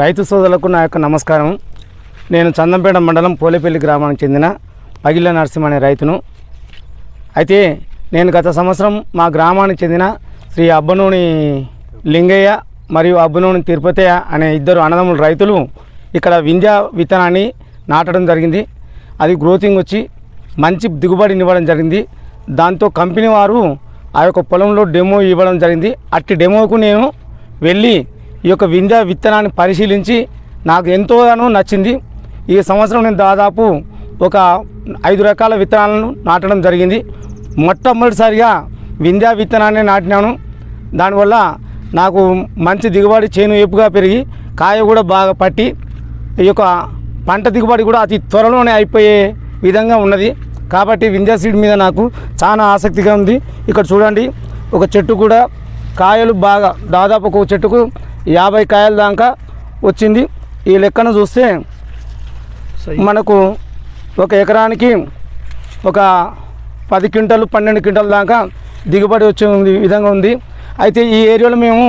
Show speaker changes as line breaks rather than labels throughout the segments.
రైతు సోదరులకు నా యొక్క నమస్కారం. నేను చందంపేట మండలం పోలేపల్లి గ్రామానికి చెందిన పగిళ్ళ నరసింహ అనే రైతును. అయితే నేను గత సంవత్సరం మా గ్రామానికి చెందిన శ్రీ అబ్బనూని లింగయ్య మరియు అబ్బనూని తిరుపతయ్య అనే ఇద్దరు అన్నదమ్ముల రైతులు ఇక్కడ వింధ్య విత్తనాన్ని నాటడం జరిగింది. అది గ్రోతింగ్ వచ్చి మంచి దిగుబడినివ్వడం జరిగింది. దాంతో కంపెనీ వారు ఆ యొక్క పొలంలో డెమో ఇవ్వడం జరిగింది. అట్టి డెమోకు నేను వెళ్ళి ఈ యొక్క వింధ్య విత్తనాన్ని పరిశీలించి నాకు ఎంతోగానో నచ్చింది. ఈ సంవత్సరం నేను దాదాపు ఒక ఐదు రకాల విత్తనాలను నాటడం జరిగింది. మొట్టమొదటిసారిగా వింధ్యా విత్తనాన్ని నాటినాను. దానివల్ల నాకు మంచి దిగుబడి చేను ఏపుగా పెరిగి కాయ కూడా బాగా పట్టి ఈ యొక్క పంట దిగుబడి కూడా అతి త్వరలోనే అయిపోయే విధంగా ఉన్నది. కాబట్టి వింధ్యా సీడ్ మీద నాకు చాలా ఆసక్తిగా ఉంది. ఇక్కడ చూడండి ఒక చెట్టు కూడా కాయలు బాగా దాదాపు ఒక చెట్టుకు యాభై కాయల దాకా వచ్చింది. ఈ లెక్కన చూస్తే మనకు ఒక ఎకరానికి ఒక పది క్వింటలు పన్నెండు క్వింటల దాకా దిగుబడి వచ్చే విధంగా ఉంది. అయితే ఈ ఏరియాలో మేము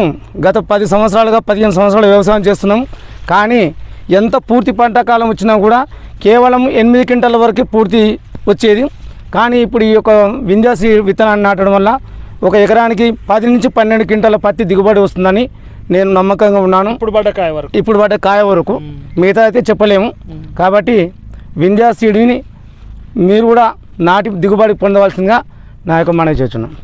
గత పది సంవత్సరాలుగా పదిహేను సంవత్సరాలు వ్యవసాయం చేస్తున్నాం. కానీ ఎంత పూర్తి పంట కాలం వచ్చినా కూడా కేవలం ఎనిమిది క్వింటల వరకే పూర్తి వచ్చేది. కానీ ఇప్పుడు ఈ యొక్క వింధ్యాసి విత్తనాన్ని నాటడం వల్ల ఒక ఎకరానికి పది నుంచి పన్నెండు క్వింటల పత్తి దిగుబడి వస్తుందని నేను నమ్మకంగా ఉన్నాను.
ఇప్పుడు పడ్డ కాయ వరకు.
ఇప్పుడు పడ్డ కాయ వరకు. మిగతా అయితే చెప్పలేము. కాబట్టి వింధ్యా సీడ్ని మీరు కూడా నాటి దిగుబడి పొందవలసిందిగా నా యొక్క మనవి చేస్తున్నాను.